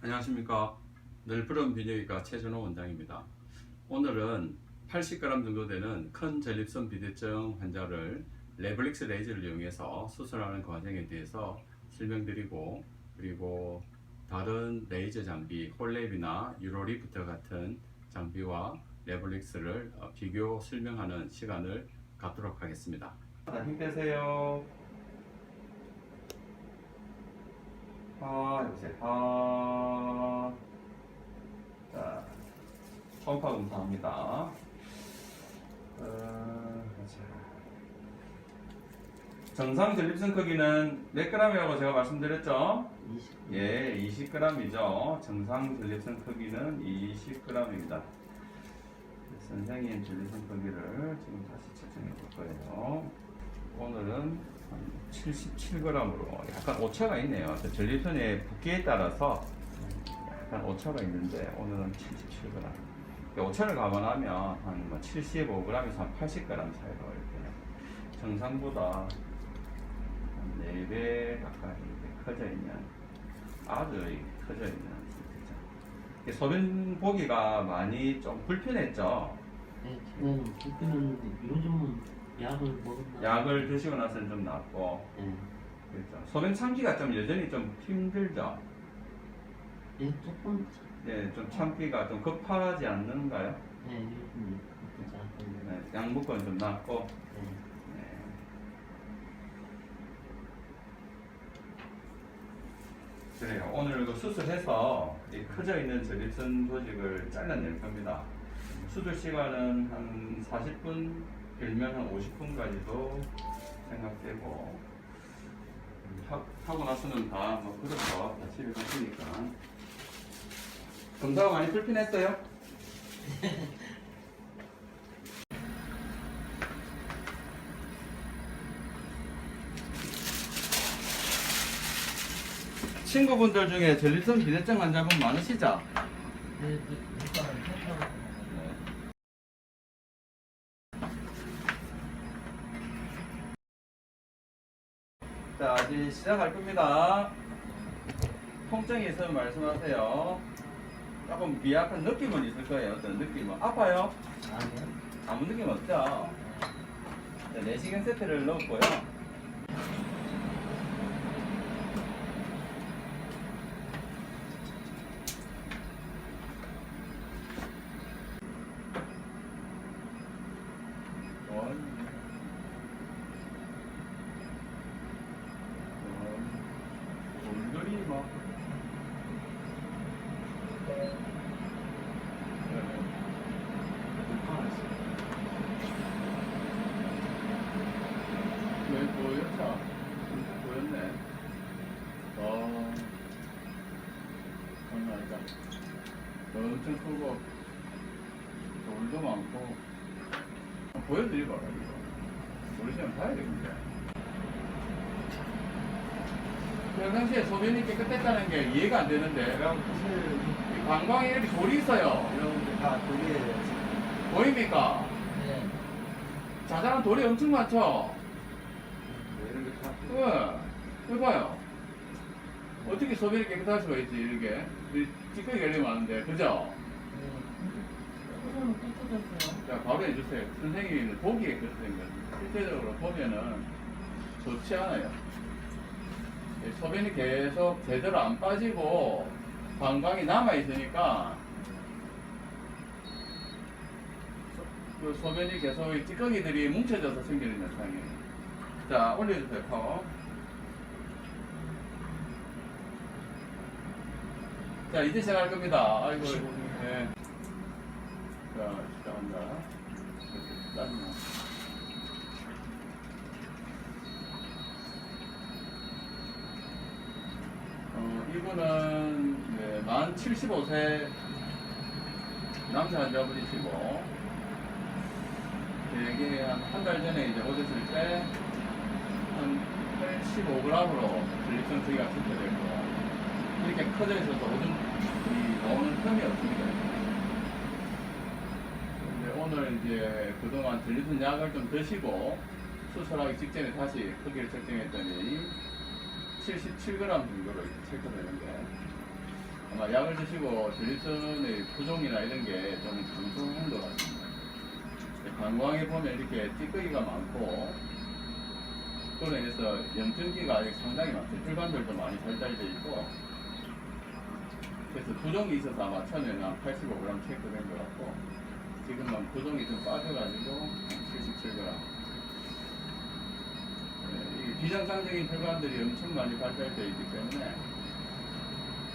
안녕하십니까. 늘푸른 비뇨기과 최준호 원장입니다. 오늘은 80g 정도 되는 큰 전립선 비대증 환자를 레블릭스 레이저를 이용해서 수술하는 과정에 대해서 설명드리고 그리고 다른 레이저 장비 홀랩이나 유로리프트 같은 장비와 레블릭스를 어, 비교 설명하는 시간을 갖도록 하겠습니다. 힘 빼세요. 하 여보세요 하 자, 초음파 검사합니다 어, 자. 정상 전립선 크기는 몇 g이라고 제가 말씀드렸죠? 20. 예, 20g이죠. 정상 전립선 크기는 20g입니다. 선생님 전립선 크기를 지금 다시 측정해 볼 거예요. 오늘은 77g으로 약간 오차가 있네요. 저 전립선의 붓기에 따라서 약간 오차가 있는데 오늘은 77g. 오차를 감안하면 한 75g에서 한 80g 사이로 이렇게 정상보다 한 4배 가까이 커져 있는 아주 이 커져 있는 상태죠. 소변 보기가 많이 좀 불편했죠. 네, 불편했는데 요즘은 약을 먹었나? 약을 드시고 나서는 좀 낫고 네. 그렇죠. 소변 참기가 좀 여전히 좀 힘들죠. 네, 조금 네, 좀 참기가 좀 급하지 않는가요? 네, 요즘 그렇게 잘 네, 약 먹고는 좀 낫고. 네. 네. 그래요. 오늘 그 수술해서 이 커져 있는 전립선 조직을 잘라낼 겁니다. 수술 시간은 한 40분, 길면 한 50분까지도 생각되고 음, 하, 하고 나서는 다뭐 그래서 다 집에 가시니까 검사가 많이 불편했어요? 친구분들 중에 전립선 비대증 환자분 많으시죠? 네, 네, 효과를 효과를 자, 이제 시작할 겁니다. 통증이 있으면 말씀하세요. 조금 미약한 느낌은 있을 거예요. 어떤 느낌은. 아파요? 아니요. 아무 느낌 없죠? 자, 내시경 세트를 넣었고요. 원, 원, 돌돌이 막. 왜 보였죠? 보였네. 어, 장난이다. 엄청 크고, 돌도 많고. 보여드리고, 이거. 우리 시간 봐야 되겠는데. 평상시에 소변이 깨끗했다는 게 이해가 안 되는데, 그럼 사실 이 관광에 이렇게 돌이 있어요. 이런 게다 독일이에요. 보입니까? 네. 자잘한 돌이 엄청 많죠? 이런 게 다. 예, 해봐요. 어떻게 소변이 깨끗할 수가 있지, 이렇게. 찌꺼기 관리 많은데, 그죠? 자, 바로 해주세요. 선생님이 보기에 생겼어요. 실제적으로 보면은 좋지 않아요. 이 소변이 계속 제대로 안 빠지고 방광이 남아 있으니까 소- 그 소변이 계속 이 찌꺼기들이 뭉쳐져서 생기는 현상이에요. 자, 올려주세요, 파워. 자, 이제 시작할 겁니다. 아이고, 예. 자, 시작한다. 짜증나. 어, 이분은 네, 만 75세 남자 환자분이시고, 되게 한한 달 전에 이제 오셨을 때, 한 85g으로 전립선 크기가 측정됐고, 이렇게 커져 있어서 오줌, 이 나오는 틈이 없습니다. 근데 오늘 이제 그동안 전립선 약을 좀 드시고 수술하기 직전에 다시 크기를 측정했더니 77g 정도로 체크되는데 아마 약을 드시고 전립선의 부종이나 이런 게좀 중증한 것 같습니다. 방광에 보면 이렇게 찌꺼기가 많고 그로 인해서 염증기가 상당히 많죠. 혈관들도 많이 살달돼 있고 그래서 부종이 있어서 아마 처음에는 한 85g 체크된 것 같고 지금은 부종이 좀 빠져가지고 77g 네, 이 비정상적인 혈관들이 엄청 많이 발달되어 있기 때문에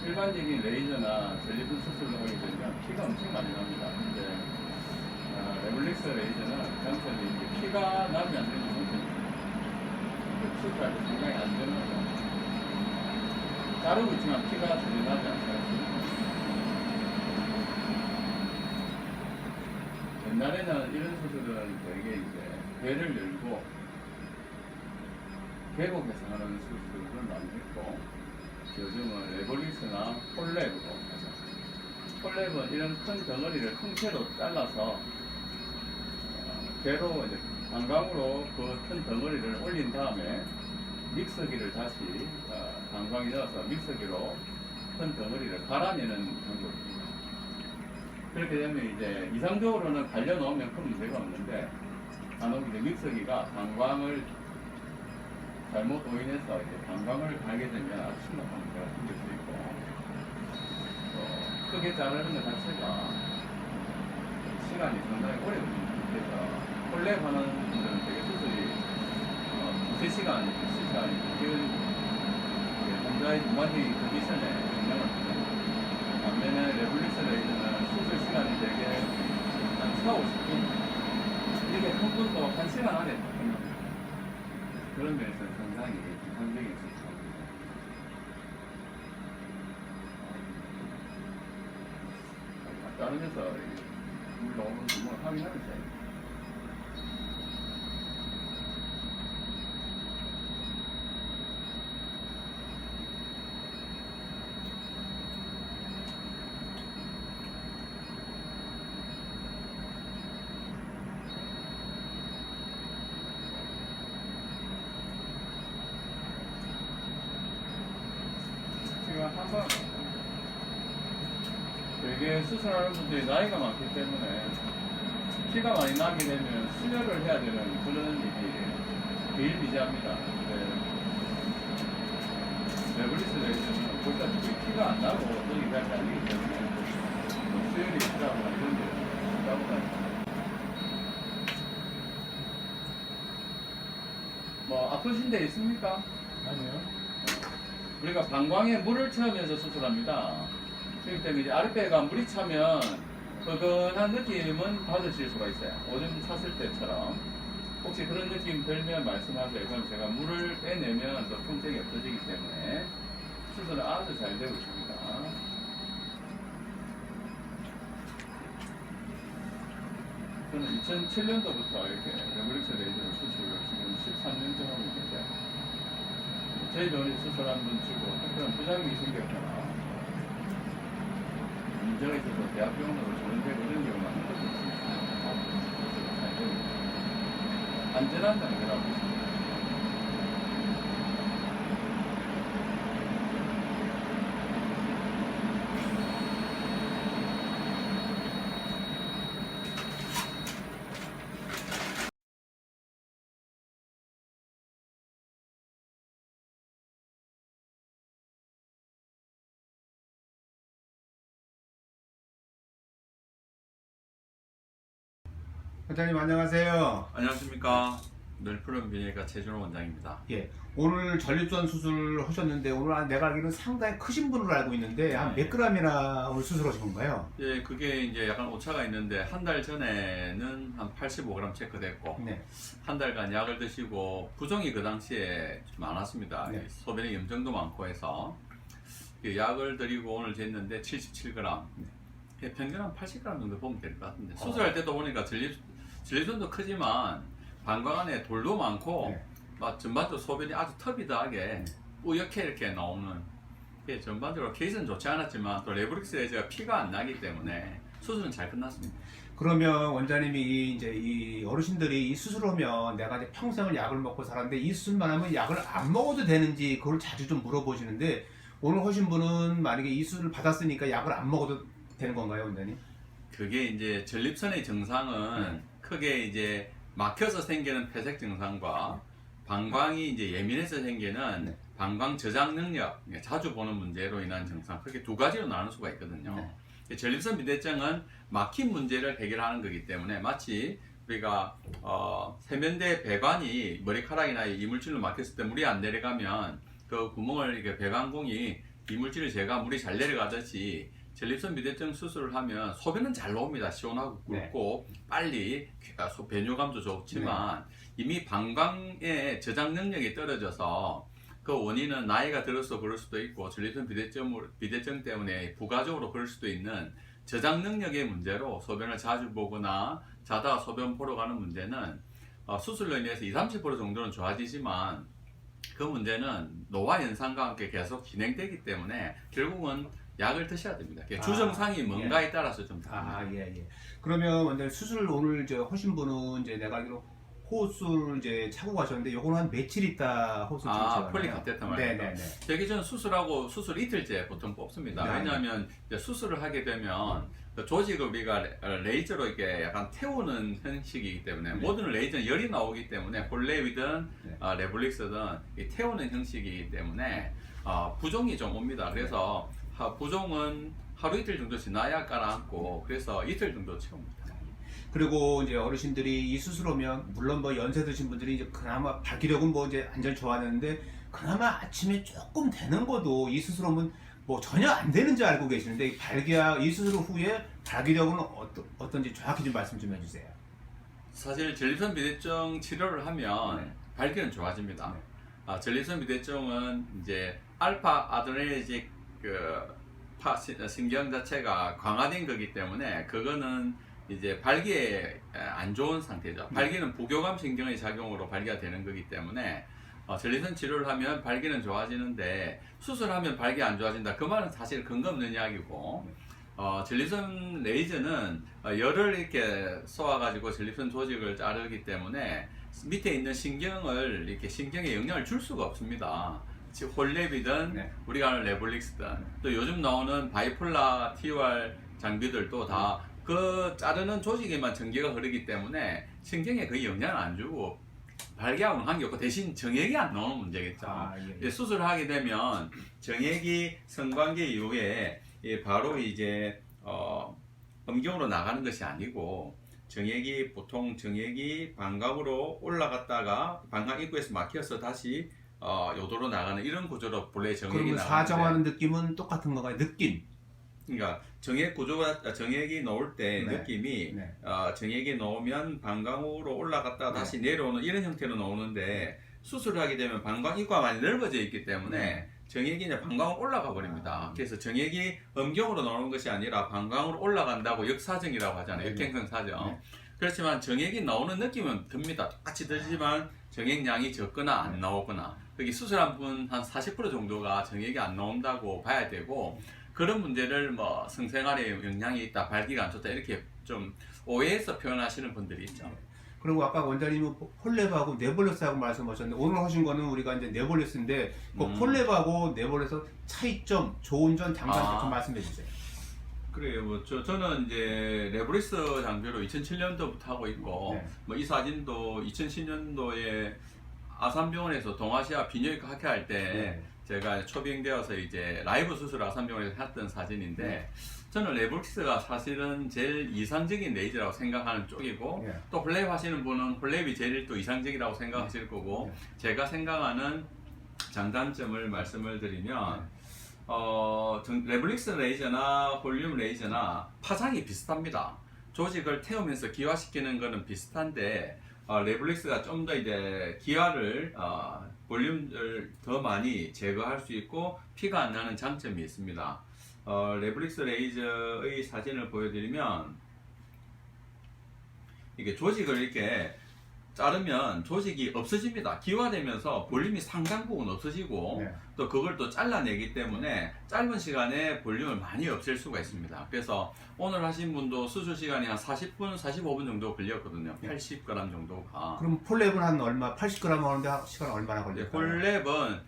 일반적인 레이저나 전리품 수술을 하게 되면 피가 엄청 많이 납니다. 근데 아, 레블릭스 레이저는 장점이 피가 나면 안 되는 상태입니다. 수술할 때 상당히 안전하고 자르고 있지만 피가 나지 않습니다. 옛날에는 이런 수술은 되게 이제 배를 열고 계곡에서 하는 수술을 많이 했고 요즘은 레볼리스나 폴랩으로 하죠. 폴랩은 이런 큰 덩어리를 통째로 잘라서 어, 배로 이제 방광으로 그 큰 덩어리를 올린 다음에 믹서기를 다시 어, 방광에 넣어서 믹서기로 큰 덩어리를 갈아내는 방법입니다. 그렇게 되면 이제 이상적으로는 갈려놓으면 큰 문제가 없는데 간혹 이제 믹서기가 방광을 잘못 오인해서 이제 방광을 갈게 되면 아주 심각한 문제가 생길 수 있고 또 크게 자르는 것 자체가 시간이 상당히 오래 걸립니다. 그래서 콜랩 하는 분들은 되게 수술이 어, 두세 시간, 시간이 길고 환자의 무관적인 컨디션에 영향을 줍니다. 반면에 레블리스 레이저는 수술 시간이 되게 한 4, 50분 이렇게 한 분도 한 시간 안에 다 끝납니다. 그런 면에서 상당히 이상적인 수술입니다. 따르면서 물 나오는 부분을 확인하면 돼요. 수술하는 분들이 나이가 많기 때문에 피가 많이 나게 되면 수혈을 해야 되는 그런 일이 비일비재합니다. 레블리스 레이저는 보시다시피 피가 안 나고 여기 잘 잘리기 때문에 뭐 수혈이 필요하거나 이런 게 필요하거나 뭐 아프신 데 있습니까? 아니요. 우리가 방광에 물을 채우면서 수술합니다. 그렇기 때문에 아랫배가 물이 차면 뻐근한 느낌은 받으실 수가 있어요. 오줌 찼을 때처럼. 혹시 그런 느낌 들면 말씀하세요. 그럼 제가 물을 빼내면 또 통증이 없어지기 때문에 수술은 아주 잘 되고 있습니다. 저는 2007년도부터 이렇게 레블릭스 레이저 수술을 지금 13년째 하고 있는데 제 병원에 수술 한번 치고 특별한 부작용이 생겼거나 문제가 있어서 대학병원으로 전원되고 이런 경우가 되고 있습니다. 안전한 단계라고 있습니다. 원장님 안녕하세요. 안녕하십니까. 널푸른 비내과 최준호 원장입니다. 예, 오늘 전립선 수술 하셨는데 오늘 한 내가 알기로는 상당히 크신 분으로 알고 있는데 한 몇 그램이나 오늘 수술하신 건가요? 예, 그게 이제 약간 오차가 있는데 한 달 전에는 한 85g 체크됐고 네, 한 달간 약을 드시고 부종이 그 당시에 좀 많았습니다. 네. 소변에 염증도 많고 해서 그 약을 드리고 오늘 쟀는데 77g. 예, 평균 한 80g 정도 보면 될 것 같은데 수술할 때도 보니까 전립 전립선도 크지만 방광 안에 돌도 많고 네. 막 전반적으로 소변이 아주 터비다하게 뿌옇게 이렇게 나오는 게 전반적으로 케이스는 좋지 않았지만 또 레브릭스 레이저가 피가 안 나기 때문에 수술은 잘 끝났습니다. 그러면 원장님이 이 이제 이 어르신들이 이 수술하면 내가 이제 평생을 약을 먹고 살았는데 이 수술만 하면 약을 안 먹어도 되는지 그걸 자주 좀 물어보시는데 오늘 하신 분은 만약에 이 수술을 받았으니까 약을 안 먹어도 되는 건가요, 원장님? 그게 이제 전립선의 증상은 네. 크게 이제 막혀서 생기는 폐색 증상과 방광이 이제 예민해서 생기는 네. 방광 저장 능력, 그러니까 자주 보는 문제로 인한 증상, 크게 두 가지로 나눌 수가 있거든요. 네. 전립선 비대증은 막힌 문제를 해결하는 거기 때문에 마치 우리가 어, 세면대 배관이 머리카락이나 이물질로 막혔을 때 물이 안 내려가면 그 구멍을 이렇게 배관공이 이물질을 제가 물이 잘 내려가듯이 전립선 비대증 수술을 하면 소변은 잘 나옵니다. 시원하고 굵고 빨리 아, 소- 배뇨감도 좋지만 이미 방광의 저장 능력이 떨어져서 그 원인은 나이가 들어서 그럴 수도 있고 전립선 비대증, 비대증 때문에 부가적으로 그럴 수도 있는 저장 능력의 문제로 소변을 자주 보거나 자다가 소변 보러 가는 문제는 어, 수술로 인해서 20, 30% 정도는 좋아지지만 그 문제는 노화 현상과 함께 계속 진행되기 때문에 결국은 약을 드셔야 됩니다. 그 아, 주증상이 뭔가에 따라서 좀 아, 다릅니다. 예, 예. 그러면 원장님 수술 오늘 저 하신 분은 이제 내가 알기로 호흡술 이제 차고 가셨는데 요거는 한 며칠 있다 호흡술 아? 폴리카테터 말이죠. 네, 네, 네. 되기 전 수술하고 수술 이틀째 보통 뽑습니다. 네. 왜냐하면 이제 수술을 하게 되면 그 조직을 우리가 레- 어, 레이저로 이렇게 약간 태우는 형식이기 때문에 네. 모든 레이저는 열이 나오기 때문에 홀레위든 네. 어, 레블릭스든 이 태우는 형식이기 때문에 어, 부종이 좀 옵니다. 그래서 하- 부종은 하루 이틀 정도 지나야 깔아앉고 그래서 이틀 정도 채웁니다. 그리고 이제 어르신들이 이 수술하면 물론 뭐 연세 드신 분들이 이제 그나마 발기력은 뭐 이제 완전 좋아졌는데 그나마 아침에 조금 되는 것도 이 수술하면 뭐 전혀 안 되는 줄 알고 계시는데 이 발기야 이 수술 후에 발기력은 어떠, 어떤지 정확히 좀 말씀 좀 해주세요. 사실 전립선 비대증 치료를 하면 네. 발기는 좋아집니다. 네. 아, 전립선 비대증은 이제 알파 아드레nergic 그 파, 시- 신경 자체가 강화된 거기 때문에 그거는 이제 발기에 에, 안 좋은 상태죠. 네. 발기는 부교감 신경의 작용으로 발기가 되는 거기 때문에 어, 전립선 치료를 하면 발기는 좋아지는데 수술하면 발기 안 좋아진다. 그 말은 사실 근거 없는 이야기고 어, 전립선 레이저는 어, 열을 이렇게 쏘아가지고 전립선 조직을 자르기 때문에 밑에 있는 신경을 이렇게 신경에 영향을 줄 수가 없습니다. 즉 홀랩이든 네. 우리가 아는 레볼릭스든 또 요즘 나오는 바이폴라 TOR 장비들도 다 그 자르는 조직에만 전기가 흐르기 때문에 신경에 거의 영향을 안 주고 발기하고는 관계없고 대신 정액이 안 나오는 문제겠죠. 아, 예. 이제 수술을 하게 되면 정액이 성관계 이후에 이 바로 이제 어, 음경으로 나가는 것이 아니고 정액이 보통 정액이 방광으로 올라갔다가 방광 입구에서 막혀서 다시 어, 요도로 나가는 이런 구조로 본래 정액이 그러면 나가는데 사정하는 느낌은 똑같은 건가요? 느낌. 그러니까 정액 구조가 아, 정액이 나올 때 네. 느낌이 네. 어, 정액이 나오면 방광으로 올라갔다가 네. 다시 내려오는 이런 형태로 나오는데 수술을 하게 되면 방광 입구가 많이 넓어져 있기 때문에 정액이 이제 방광으로 올라가 버립니다. 아. 그래서 정액이 음경으로 나오는 것이 아니라 방광으로 올라간다고 역사정이라고 하잖아요. 네. 역행성 사정. 네. 그렇지만 정액이 나오는 느낌은 듭니다. 똑같이 들지만 정액량이 적거나 안 나오거나 여기 수술한 분 한 40% 정도가 정액이 안 나온다고 봐야 되고 그런 문제를 뭐 성생활에 영향이 있다, 발기가 안 좋다 이렇게 좀 오해해서 표현하시는 분들이 있죠. 그리고 아까 원장님은 폴랩하고 네볼레스하고 말씀하셨는데 오늘 하신 거는 우리가 이제 네볼레스인데 그 음. 폴랩하고 네볼레스 차이점, 좋은 점, 장단점 아. 좀 말씀해 주세요. 그래요. 뭐 저, 저는 이제 레브리스 장비로 2007년도부터 하고 있고 네. 뭐 이 사진도 2010년도에 아산병원에서 동아시아 비뇨기과 학회할 때 네. 제가 초빙되어서 이제 라이브 수술 아산병원에서 했던 사진인데 네. 저는 레볼릭스가 사실은 제일 이상적인 레이저라고 생각하는 쪽이고 네. 또 홀랩 하시는 분은 홀랩이 제일 또 이상적이라고 생각하실 거고 네. 제가 생각하는 장단점을 말씀을 드리면 네. 어, 정- 레블릭스 레이저나 볼륨 레이저나 파장이 비슷합니다. 조직을 태우면서 기화시키는 거는 비슷한데 어, 레블릭스가 좀 더 이제 기화를 어, 볼륨을 더 많이 제거할 수 있고 피가 안 나는 장점이 있습니다. 어, 레블릭스 레이저의 사진을 보여드리면 이게 조직을 이렇게 자르면 조직이 없어집니다. 기화되면서 볼륨이 상당 부분 없어지고 네. 또 그걸 또 잘라내기 때문에 짧은 시간에 볼륨을 많이 없앨 수가 있습니다. 그래서 오늘 하신 분도 수술 시간이 한 40분, 45분 정도 걸렸거든요. 네. 80g 정도가. 그럼 폴랩은 한 얼마? 80g 하는데 시간 얼마나 이제 걸릴까요? 홀랩은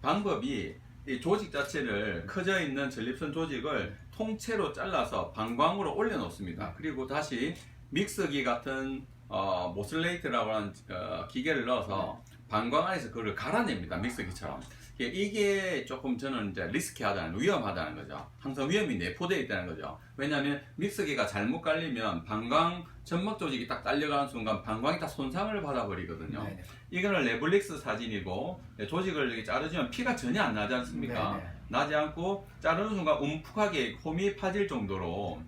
방법이 이 조직 자체를 커져 있는 전립선 조직을 통째로 잘라서 방광으로 올려놓습니다. 그리고 다시 믹서기 같은 어, 모슬레이트라고 하는 어, 기계를 넣어서 방광 안에서 그걸 갈아냅니다. 믹서기처럼. 이게- 조금 저는 이제 리스키하다는 위험하다는 거죠. 항상 위험이 내포되어 있다는 거죠. 왜냐하면 믹서기가 잘못 갈리면 방광 점막 조직이 딱 딸려가는 순간 방광이 다 손상을 받아버리거든요. 네네. 이거는 레블릭스 사진이고 네, 조직을 이렇게 자르지만 피가 전혀 안 나지 않습니까? 네네. 나지 않고 자르는 순간 움푹하게 홈이 파질 정도로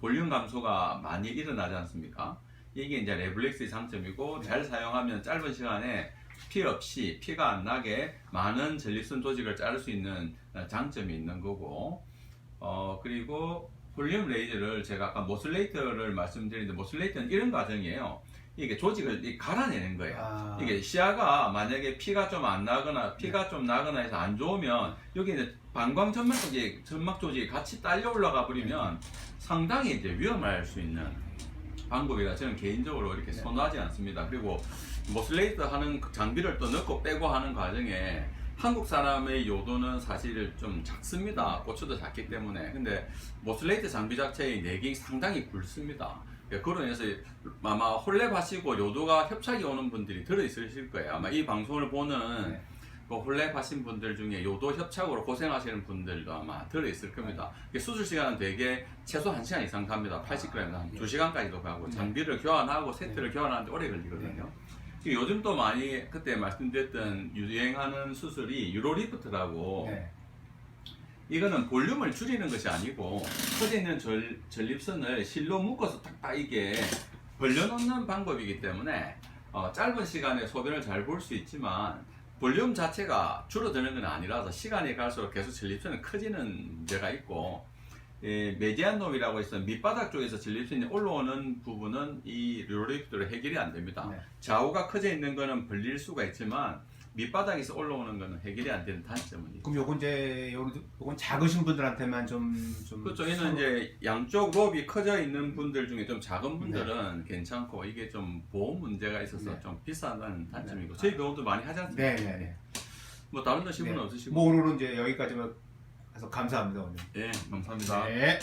볼륨 감소가 많이 일어나지 않습니까? 이게 이제 레블릭스의 장점이고 잘 사용하면 짧은 시간에 피 없이 피가 안 나게 많은 전립선 조직을 자를 수 있는 어, 장점이 있는 거고. 어 그리고 볼륨 레이저를 제가 아까 모슬레이터를 말씀드렸는데 모슬레이터는 이런 과정이에요. 이게 조직을 이 갈아내는 거예요. 아, 이게 시야가 만약에 피가 좀 안 나거나 피가 좀 나거나 해서 안 좋으면 여기 이제 방광 점막 조직, 점막 조직이 같이 딸려 올라가 버리면 상당히 이제 위험할 수 있는 방법이라 저는 개인적으로 이렇게 네. 선호하지 않습니다. 그리고 모슬레이트 하는 그 장비를 또 넣고 빼고 하는 과정에 한국 사람의 요도는 사실 좀 작습니다. 고추도 작기 때문에. 근데 모슬레이트 장비 자체의 내경이 상당히 굵습니다. 예, 그로 인해서 아마 홀랩 하시고 요도가 협착이 오는 분들이 들어있으실 거예요. 아마 이 방송을 보는 네. 그 홀랩 하신 분들 중에 요도 협착으로 고생하시는 분들도 아마 들어있을 겁니다. 이게 수술 시간은 되게 최소 1시간 이상 갑니다. 80g에서 한 네. 2시간까지도 가고 네. 장비를 교환하고 세트를 교환하는데 오래 걸리거든요. 요즘 또 많이 그때 말씀드렸던 유행하는 수술이 유로리프트라고 네. 이거는 볼륨을 줄이는 것이 아니고 절, 전립선을 실로 묶어서 딱딱 이게 벌려놓는 방법이기 때문에 어, 짧은 시간에 소변을 잘 볼 수 있지만 볼륨 자체가 줄어드는 건 아니라서 시간이 갈수록 계속 전립선이 커지는 문제가 있고 예, 메디안 놈이라고 해서 밑바닥 쪽에서 전립선이 올라오는 부분은 이 류로리프트로 해결이 안 됩니다. 네. 좌우가 커져 있는 거는 벌릴 수가 있지만 밑바닥에서 올라오는 거는 해결이 안 되는 단점은. 그럼 요건 이제 요건, 요건 작으신 분들한테만 좀, 좀 그렇죠. 서로- 이제 양쪽 롭이 커져 있는 분들 중에 좀 작은 분들은 괜찮고 이게 좀 보험 문제가 있어서 네. 좀 비싼다는 단점이고 네. 저희 병원도 많이 하지 않습니까? 네, 네, 네. 뭐 다른 거 질문 네. 없으시고? 뭐 오늘은 이제 여기까지만 해서 감사합니다 오늘. 예, 감사합니다. 네.